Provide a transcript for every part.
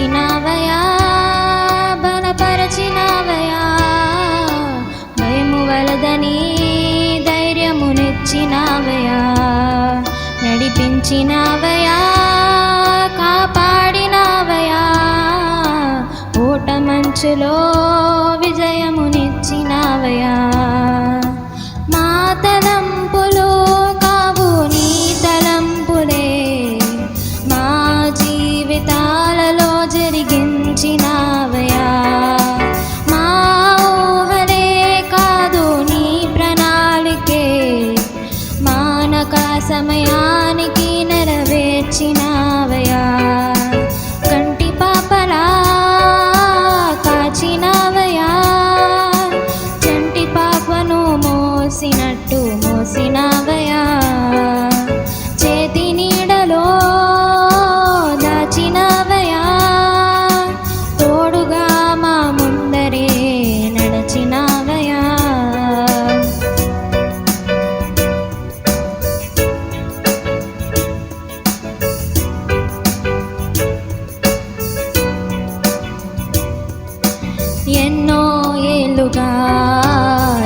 బలపరిచినవయా బలపరిచినవయా భయము వలదని ధైర్యము నెచ్చినవయా నడిపించినవయా కాపాడినవయా ఓట మంచులో విజయమునిచ్చినవయా మాతల మానక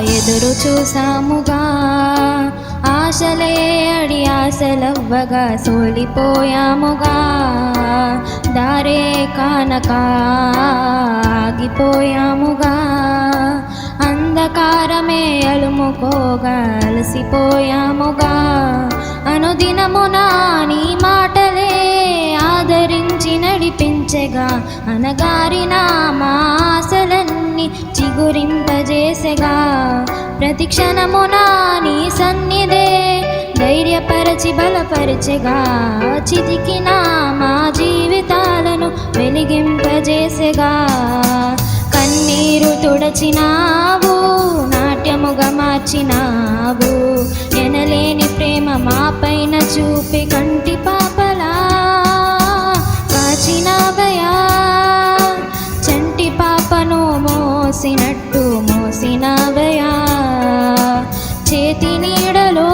ఎదురు చూసాముగా. ఆశలే అడి ఆశలవ్వగా సోలిపోయాముగా. దారే కానక ఆగిపోయాముగా. అంధకారమే అలుముకోగా అలసిపోయాముగా. అనుదినమునా నీ మాటలే ఆదరించ నడిపించగా అనగారిన నామాసలన్నీ చిగురింపజేసగా. ప్రతి క్షణమున నీ సన్నిధే ధైర్యపరచి బలపరచగా. చితికిన మా జీవితాలను వెలిగింపజేసగా. కన్నీరు తుడచినావు నాట్యముగా మార్చినావు. ఎనలేని ప్రేమ మాపై మోసినట్టు మోసినవయా చేతి నీడలో